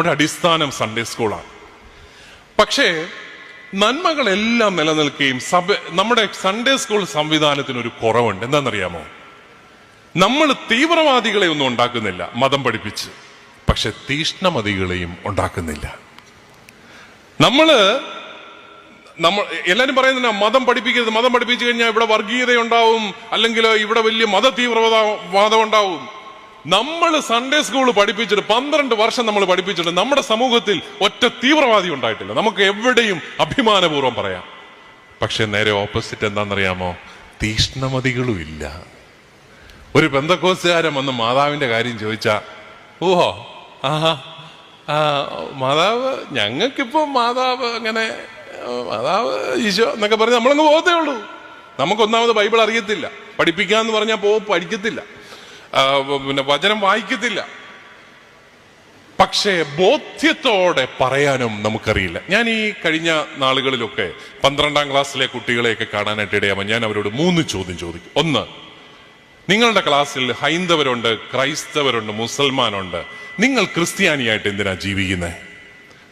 നമ്മുടെ അടിസ്ഥാനം സൺഡേ സ്കൂളാണ് പക്ഷേ നന്മകളെല്ലാം നിലനിൽക്കുകയും സഭ നമ്മുടെ സൺഡേ സ്കൂൾ സംവിധാനത്തിന് ഒരു കുറവുണ്ട്. എന്താണെന്നറിയാമോ? നമ്മൾ തീവ്രവാദികളെ ഒന്നും ഉണ്ടാക്കുന്നില്ല മതം പഠിപ്പിച്ച്. പക്ഷെ തീഷ്ണമതികളെയും ഉണ്ടാക്കുന്നില്ല. നമ്മൾ നമ്മൾ എല്ലാവരും പറയുന്നില്ല മതം പഠിപ്പിക്കരുത് മതം പഠിപ്പിച്ചു കഴിഞ്ഞാൽ ഇവിടെ വർഗീയത ഉണ്ടാവും അല്ലെങ്കിൽ ഇവിടെ വലിയ മത തീവ്രവാദം ഉണ്ടാവും നമ്മൾ സൺഡേ സ്കൂൾ പഠിപ്പിച്ചിട്ട് പന്ത്രണ്ട് വർഷം നമ്മൾ പഠിപ്പിച്ചിട്ട് നമ്മുടെ സമൂഹത്തിൽ ഒറ്റ തീവ്രവാദി ഉണ്ടായിട്ടില്ല. നമുക്ക് എവിടെയും അഭിമാനപൂർവം പറയാം. പക്ഷെ നേരെ ഓപ്പോസിറ്റ് എന്താണെന്നറിയാമോ? തീഷ്ണമതികളും ഇല്ല. ഒരു ബന്ധക്കോസുകാരൻ വന്ന് മാതാവിന്റെ കാര്യം ചോദിച്ചാ ഓഹോ ആഹാ ആ മാതാവ് ഞങ്ങൾക്കിപ്പോ മാതാവ് അങ്ങനെ മാതാവ് ഈശോ എന്നൊക്കെ പറഞ്ഞ് നമ്മളങ്ങ് പോകത്തേ ഉള്ളൂ. നമുക്കൊന്നാമത് ബൈബിൾ അറിയത്തില്ല. പഠിപ്പിക്കാന്ന് പറഞ്ഞാൽ പോ പഠിക്കത്തില്ല. പിന്നെ വചനം വായിക്കത്തില്ല. പക്ഷേ ബോധ്യത്തോടെ പറയാനും നമുക്കറിയില്ല. ഞാൻ ഈ കഴിഞ്ഞ നാളുകളിലൊക്കെ പന്ത്രണ്ടാം ക്ലാസ്സിലെ കുട്ടികളെയൊക്കെ കാണാനായിട്ട് ഇടയാവാൻ ഞാൻ അവരോട് മൂന്ന് ചോദ്യം ചോദിക്കും. ഒന്ന് നിങ്ങളുടെ ക്ലാസ്സിൽ ഹൈന്ദവരുണ്ട് ക്രൈസ്തവരുണ്ട് മുസൽമാനുണ്ട്. നിങ്ങൾ ക്രിസ്ത്യാനിയായിട്ട് എന്തിനാ ജീവിക്കുന്നത്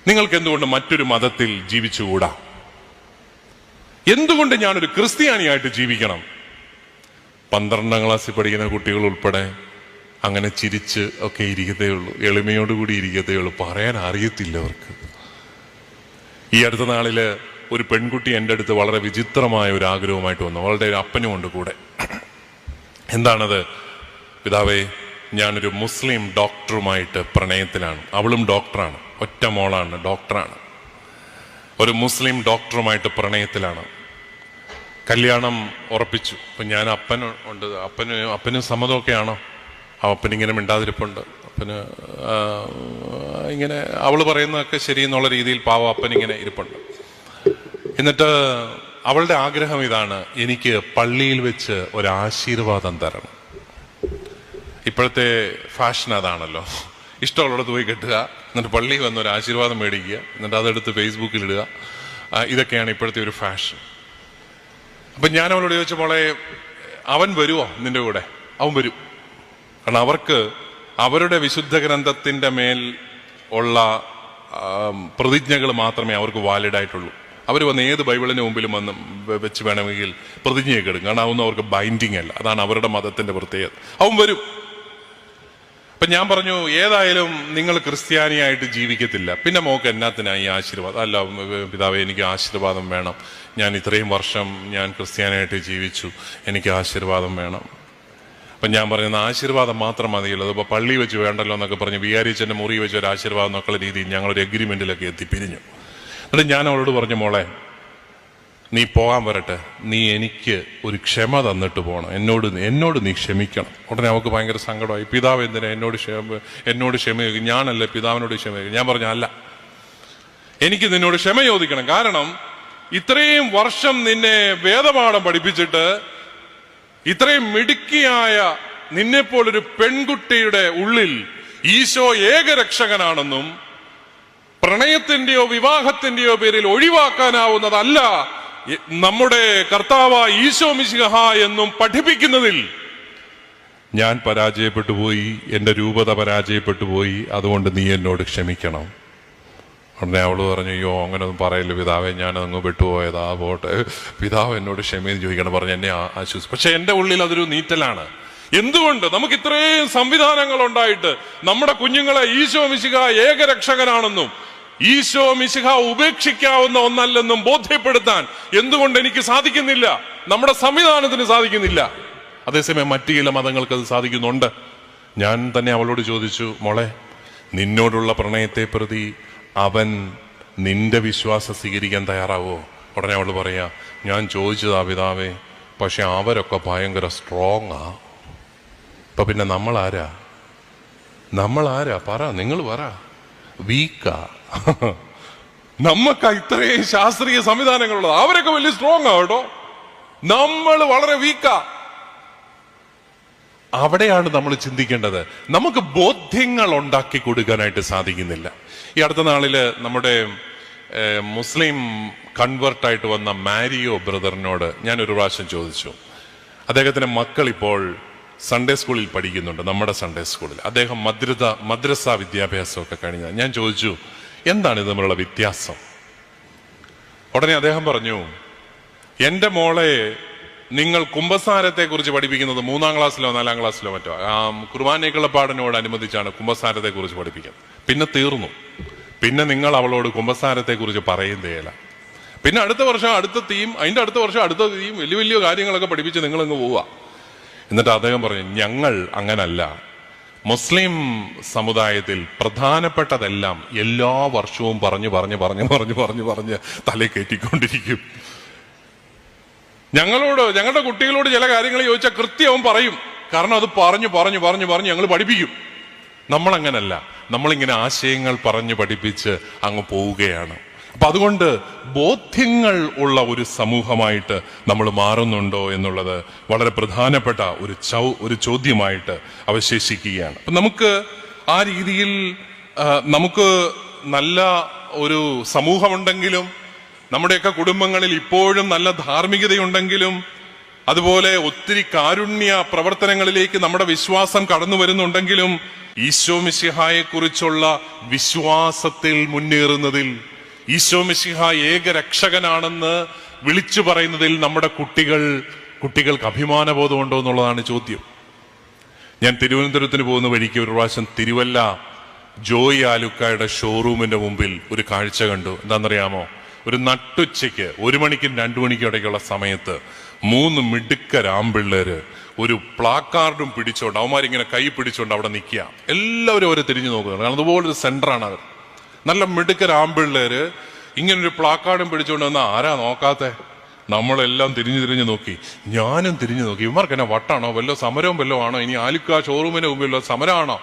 നിങ്ങൾക്ക് എന്തുകൊണ്ട് മറ്റൊരു മതത്തിൽ ജീവിച്ചുകൂടാ? എന്തുകൊണ്ട് ഞാനൊരു ക്രിസ്ത്യാനിയായിട്ട് ജീവിക്കണം? പന്ത്രണ്ടാം ക്ലാസ്സിൽ പഠിക്കുന്ന കുട്ടികൾ ഉൾപ്പെടെ അങ്ങനെ ചിരിച്ച് ഒക്കെ ഇരിക്കത്തേ ഉള്ളൂ. എളിമയോടുകൂടി ഇരിക്കത്തേ ഉള്ളൂ. പറയാൻ അറിയത്തില്ല അവർക്ക്. ഈ അടുത്ത നാളിൽ ഒരു പെൺകുട്ടി എന്റെ അടുത്ത് വളരെ വിചിത്രമായ ഒരു ആഗ്രഹവുമായിട്ട് വന്നു. അവളുടെ ഒരു അപ്പനും ഉണ്ട് കൂടെ. എന്താണത്? പിതാവേ ഞാനൊരു മുസ്ലിം ഡോക്ടറുമായിട്ട് പ്രണയത്തിലാണ്. അവളും ഡോക്ടറാണ്. ഒറ്റ മോളാണ് ഡോക്ടറാണ്. ഒരു മുസ്ലിം ഡോക്ടറുമായിട്ട് പ്രണയത്തിലാണ്. കല്യാണം ഉറപ്പിച്ചു. അപ്പം ഞാൻ അപ്പൻ ഉണ്ട്. അപ്പന് അപ്പന് സമ്മതമൊക്കെയാണോ? ഇങ്ങനെ മിണ്ടാതിരിപ്പുണ്ട്. അപ്പന് ഇങ്ങനെ അവൾ പറയുന്നതൊക്കെ ശരി എന്നുള്ള രീതിയിൽ പാവ അപ്പൻ ഇങ്ങനെ ഇരിപ്പുണ്ട്. എന്നിട്ട് അവളുടെ ആഗ്രഹം ഇതാണ് എനിക്ക് പള്ളിയിൽ വെച്ച് ഒരു ആശീർവാദം തരണം. ഇപ്പോഴത്തെ ഫാഷൻ അതാണല്ലോ. ഇഷ്ടമുള്ളിടത്ത് പോയി കെട്ടുക എന്നിട്ട് പള്ളിയിൽ വന്ന് ഒരു ആശീർവാദം മേടിക്കുക എന്നിട്ട് അതെടുത്ത് ഫേസ്ബുക്കിൽ ഇടുക. ഇതൊക്കെയാണ് ഇപ്പോഴത്തെ ഒരു ഫാഷൻ. അപ്പൊ ഞാൻ അവളോട് ചോദിച്ച മോളെ അവൻ വരുമോ നിന്റെ കൂടെ? അവൻ വരും. കാരണം അവർക്ക് അവരുടെ വിശുദ്ധ ഗ്രന്ഥത്തിന്റെ മേൽ ഉള്ള പ്രതിജ്ഞകൾ മാത്രമേ അവർക്ക് വാലിഡ് ആയിട്ടുള്ളൂ. അവർ വന്ന് ഏത് ബൈബിളിന് മുമ്പിലും വന്ന് വെച്ച് വേണമെങ്കിൽ പ്രതിജ്ഞയൊക്കെ എടുക്കും. കാരണം അതൊന്നും അവർക്ക് ബൈൻഡിങ് അല്ല. അതാണ് അവരുടെ മതത്തിന്റെ പ്രത്യേകത. അവൻ വരും. അപ്പൊ ഞാൻ പറഞ്ഞു ഏതായാലും നിങ്ങൾ ക്രിസ്ത്യാനിയായിട്ട് ജീവിക്കത്തില്ല. പിന്നെ മോക്ക് എന്നാത്തിനാ ഈ ആശീർവാദം? അല്ല പിതാവേ എനിക്ക് ആശീർവാദം വേണം. ഞാൻ ഇത്രയും വർഷം ഞാൻ ക്രിസ്ത്യാനിയായിട്ട് ജീവിച്ചു. എനിക്ക് ആശീർവാദം വേണം. അപ്പൊ ഞാൻ പറയുന്ന ആശീർവാദം മാത്രം മതിയുള്ളൂ അതിപ്പോ പള്ളി വെച്ച് വേണ്ടല്ലോ എന്നൊക്കെ പറഞ്ഞ്. വികാരിച്ചന്റെ മുറി വെച്ച് ഒരു ആശീർവാദം എന്നൊക്കെയുള്ള രീതിയിൽ ഞങ്ങളൊരു എഗ്രിമെന്റിലൊക്കെ എത്തിപ്പിരിഞ്ഞു എന്നിട്ട് ഞാൻ അവളോട് പറഞ്ഞു മോളെ നീ പോകാൻ വരട്ടെ. നീ എനിക്ക് ഒരു ക്ഷമ തന്നിട്ട് പോകണം എന്നോട് എന്നോട് നീ ക്ഷമിക്കണം. ഉടനെ അവൾക്ക് ഭയങ്കര സങ്കടമായി. പിതാവ് എന്തിനാ എന്നോട് ക്ഷമ എന്നോട് ക്ഷമ ചോദിക്കും? ഞാനല്ലേ പിതാവിനോട് ക്ഷമ ചോദിക്കും. ഞാൻ പറഞ്ഞു അല്ല. എനിക്ക് നിന്നോട് ക്ഷമ ചോദിക്കണം. കാരണം ഇത്രയും വർഷം നിന്നെ വേദപാഠം പഠിപ്പിച്ചിട്ട് ഇത്രയും മിടുക്കിയായ നിന്നെപ്പോലൊരു പെൺകുട്ടിയുടെ ഉള്ളിൽ ഈശോ ഏകരക്ഷകനാണെന്നും പ്രണയത്തിന്റെയോ വിവാഹത്തിന്റെയോ പേരിൽ ഒഴിവാക്കാനാവുന്നതല്ല നമ്മുടെ കർത്താവ ഈശോ മിശിഹ എന്നും പഠിപ്പിക്കുന്നതിൽ ഞാൻ പരാജയപ്പെട്ടു പോയി എന്റെ രൂപത പരാജയപ്പെട്ടു പോയി അതുകൊണ്ട് നീ എന്നോട് ക്ഷമിക്കണം. ഉടനെ അവൾ പറഞ്ഞു അയ്യോ അങ്ങനൊന്നും പറയല്ലോ പിതാവേ ഞാൻ അങ്ങ് വിട്ടുപോയതാ പോട്ടെ. പിതാവ് എന്നോട് ക്ഷമയെന്ന് ചോദിക്കണം പറഞ്ഞു എന്നെ ആശ്വസിച്ചു പക്ഷെ എന്റെ ഉള്ളിൽ അതൊരു നീറ്റലാണ്. എന്തുകൊണ്ട് നമുക്ക് ഇത്രയും സംവിധാനങ്ങൾ ഉണ്ടായിട്ട് നമ്മുടെ കുഞ്ഞുങ്ങളെ ഈശോ മിശിക ഏകരക്ഷകനാണെന്നും ഈശോ മിശിഹ ഉപേക്ഷിക്കാവുന്ന ഒന്നല്ലെന്നും ബോധ്യപ്പെടുത്താൻ എന്തുകൊണ്ട് എനിക്ക് സാധിക്കുന്നില്ല? നമ്മുടെ സംവിധാനത്തിന് സാധിക്കുന്നില്ല. അതേസമയം മറ്റു ചില മതങ്ങൾക്ക് അത് സാധിക്കുന്നുണ്ട്. ഞാൻ തന്നെ അവളോട് ചോദിച്ചു മോളെ നിന്നോടുള്ള പ്രണയത്തെ പ്രതി അവൻ നിന്റെ വിശ്വാസം സ്വീകരിക്കാൻ തയ്യാറാവോ? ഉടനെ അവൾ പറയാ ഞാൻ ചോദിച്ചതാ പിതാവേ പക്ഷെ അവരൊക്കെ ഭയങ്കര സ്ട്രോങ് ആ. ഇപ്പൊ പിന്നെ നമ്മൾ ആരാ നമ്മൾ ആരാ പറ നിങ്ങൾ പറ. വീക്കാ നമ്മക്ക് ഇത്രയും ശാസ്ത്രീയ സംവിധാനങ്ങളുള്ളത്. അവരൊക്കെ വലിയ സ്ട്രോങ് ആ കേട്ടോ. നമ്മൾ വളരെ വീക്കാ അവിടെയാണ് നമ്മൾ ചിന്തിക്കേണ്ടത്. നമുക്ക് ബോധ്യങ്ങൾ ഉണ്ടാക്കി കൊടുക്കാനായിട്ട് സാധിക്കുന്നില്ല. ഈ അടുത്ത നാളിൽ നമ്മുടെ മുസ്ലിം കൺവേർട്ടായിട്ട് വന്ന മാരിയോ ബ്രദറിനോട് ഞാൻ ഒരു പ്രാവശ്യം ചോദിച്ചു. അദ്ദേഹത്തിന്റെ മക്കൾ ഇപ്പോൾ സൺഡേ സ്കൂളിൽ പഠിക്കുന്നുണ്ട്. നമ്മുടെ സൺഡേ സ്കൂളിൽ അദ്ദേഹം മദ്രത മദ്രസ വിദ്യാഭ്യാസമൊക്കെ കഴിഞ്ഞ. ഞാൻ ചോദിച്ചു എന്താണ് ഇത് തമ്മിലുള്ള വ്യത്യാസം? ഉടനെ അദ്ദേഹം പറഞ്ഞു എന്റെ മോളെ നിങ്ങൾ കുംഭസാരത്തെ കുറിച്ച് പഠിപ്പിക്കുന്നത് മൂന്നാം ക്ലാസ്സിലോ നാലാം ക്ലാസ്സിലോ മറ്റോ? ആ കുർബാനയ്ക്കുള്ള പാടിനോട് അനുബന്ധിച്ചാണ് കുംഭസാരത്തെ കുറിച്ച് പഠിപ്പിക്കുന്നത്. പിന്നെ തീർന്നു. പിന്നെ നിങ്ങൾ അവളോട് കുംഭസാരത്തെ കുറിച്ച് പറയുന്നതേല പിന്നെ അടുത്ത വർഷം അടുത്ത തീം അതിന്റെ അടുത്ത വർഷം അടുത്ത തീം വലിയ വലിയ കാര്യങ്ങളൊക്കെ പഠിപ്പിച്ച് നിങ്ങൾ അങ്ങ് പോവുക. എന്നിട്ട് അദ്ദേഹം പറഞ്ഞു ഞങ്ങൾ അങ്ങനല്ല. മുസ്ലിം സമുദായത്തിൽ പ്രധാനപ്പെട്ടതെല്ലാം എല്ലാ വർഷവും പറഞ്ഞു പറഞ്ഞു പറഞ്ഞു പറഞ്ഞു പറഞ്ഞു പറഞ്ഞ് തലേ കയറ്റിക്കൊണ്ടിരിക്കും. ഞങ്ങളോട് ഞങ്ങളുടെ കുട്ടികളോട് ചില കാര്യങ്ങൾ ചോദിച്ചാൽ കൃത്യവും പറയും. കാരണം അത് പറഞ്ഞു പറഞ്ഞു പറഞ്ഞു പറഞ്ഞു ഞങ്ങൾ പഠിപ്പിക്കും. നമ്മളങ്ങനല്ല. നമ്മളിങ്ങനെ ആശയങ്ങൾ പറഞ്ഞു പഠിപ്പിച്ച് അങ്ങ് പോവുകയാണ്. അപ്പൊ അതുകൊണ്ട് ബോധ്യങ്ങൾ ഉള്ള ഒരു സമൂഹമായിട്ട് നമ്മൾ മാറുന്നുണ്ടോ എന്നുള്ളത് വളരെ പ്രധാനപ്പെട്ട ഒരു ചൗ ഒരു ചോദ്യമായിട്ട് അവശേഷിക്കുകയാണ്. അപ്പൊ നമുക്ക് ആ രീതിയിൽ നമുക്ക് നല്ല ഒരു സമൂഹമുണ്ടെങ്കിലും നമ്മുടെയൊക്കെ കുടുംബങ്ങളിൽ ഇപ്പോഴും നല്ല ധാർമ്മികതയുണ്ടെങ്കിലും അതുപോലെ ഒത്തിരി കാരുണ്യ പ്രവർത്തനങ്ങളിലേക്ക് നമ്മുടെ വിശ്വാസം കടന്നു വരുന്നുണ്ടെങ്കിലും ഈശോ മിശിഹായെക്കുറിച്ചുള്ള വിശ്വാസത്തിൽ മുന്നേറുന്നതിൽ ഈശോ മിശിഹ ഏക രക്ഷകനാണെന്ന് വിളിച്ചു പറയുന്നതിൽ നമ്മുടെ കുട്ടികൾ കുട്ടികൾക്ക് അഭിമാനബോധമുണ്ടോ എന്നുള്ളതാണ് ചോദ്യം. ഞാൻ തിരുവനന്തപുരത്തിന് പോകുന്ന വഴിക്ക് ഒരു പ്രാവശ്യം തിരുവല്ല ജോയി ആലുക്കായുടെ ഷോറൂമിന്റെ മുമ്പിൽ ഒരു കാഴ്ച കണ്ടു. എന്താണെന്നറിയാമോ? ഒരു നട്ടുച്ചയ്ക്ക് ഒരു മണിക്കും രണ്ടു മണിക്കും ഇടയ്ക്കുള്ള സമയത്ത് മൂന്ന് മിടുക്കരാമ്പിള്ളേര് ഒരു പ്ലാക്കാർഡും പിടിച്ചോണ്ട് അവന്മാരിങ്ങനെ കൈ പിടിച്ചോണ്ട് അവിടെ നിൽക്കുക. എല്ലാവരും അവരെ തിരിഞ്ഞു നോക്കുകയാണ് കാരണം അതുപോലൊരു സെന്ററാണ് അവർ നല്ല മിടുക്കരാമ്പിള്ളേര് ഇങ്ങനൊരു പ്ലാക്കാർഡും പിടിച്ചുകൊണ്ട് വന്നാൽ ആരാ നോക്കാത്തേ? നമ്മളെല്ലാം തിരിഞ്ഞു തിരിഞ്ഞു നോക്കി. ഞാനും തിരിഞ്ഞു നോക്കി. ഇവർക്ക് എന്നെ വട്ടാണോ? വല്ലോ സമരവും വല്ലോ ആണോ? ഇനി ആലുക്ക ഷോറൂമിന് മുമ്പിലോ സമരമാണോ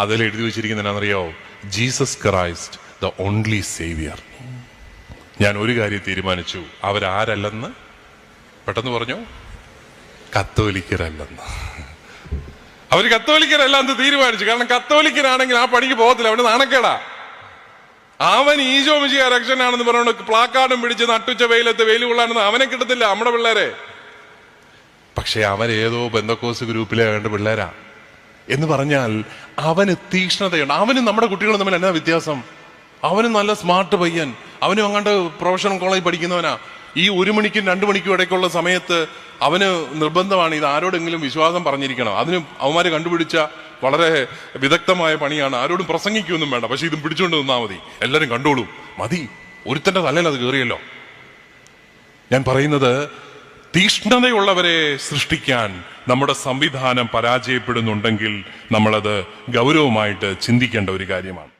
അതിൽ എഴുതി വെച്ചിരിക്കുന്ന എന്നാണെന്നറിയോ Jesus Christ the only saviour ഞാൻ ഒരു കാര്യം തീരുമാനിച്ചു. അവരാരല്ലെന്ന്? പെട്ടെന്ന് പറഞ്ഞു? കത്തോലിക്കരല്ലെന്ന്. അവർ കത്തോലിക്കരല്ല എന്ന് തീരുമാനിച്ചു. കാരണം കത്തോലിക്കരാണെങ്കിൽ ആ പണിക്ക് പോകത്തില്ല. അവിടെ നാണക്കേടാ. അവൻ ഈശോ മിശിയ ആണെന്ന് പറഞ്ഞുകൊണ്ട് പ്ലാക്കാർഡും പിടിച്ച് നട്ടുച്ച വെയിലത്ത് വെയിൽ കൊള്ളാണെന്ന് അവനെ കിട്ടത്തില്ല നമ്മുടെ പിള്ളേരെ. പക്ഷെ അവൻ ഏതോ ബന്ധക്കോസ് ഗ്രൂപ്പിലെ വേണ്ട പിള്ളേരാ. എന്ന് പറഞ്ഞാൽ അവന് തീക്ഷ്ണതയുണ്ട്. അവനും നമ്മുടെ കുട്ടികളും തമ്മിൽ എന്നാ വ്യത്യാസം? അവനും നല്ല സ്മാർട്ട് പയ്യൻ. അവനും അങ്ങോട്ട് പ്രൊഫഷണൽ കോളേജ് പഠിക്കുന്നവനാ. ഈ ഒരു മണിക്കും രണ്ടു മണിക്കും ഇടയ്ക്കുള്ള സമയത്ത് അവന് നിർബന്ധമാണ് ഇത് ആരോടെങ്കിലും വിശ്വാസം പറഞ്ഞിരിക്കണം. അതിന് അവന്മാര് കണ്ടുപിടിച്ച വളരെ വിദഗ്ധമായ പണിയാണ്. ആരോടും പ്രസംഗിക്കൊന്നും വേണ്ട. പക്ഷെ ഇതും പിടിച്ചുകൊണ്ട് നിന്നാൽ മതി. എല്ലാവരും കണ്ടോളൂ. മതി. ഒരുത്തന്റെ തലയിൽ അത് കയറിയല്ലോ ഞാൻ പറയുന്നത് തീഷ്ണതയുള്ളവരെ സൃഷ്ടിക്കാൻ നമ്മുടെ സംവിധാനം പരാജയപ്പെടുന്നുണ്ടെങ്കിൽ നമ്മളത് ഗൗരവമായിട്ട് ചിന്തിക്കേണ്ട ഒരു കാര്യമാണ്.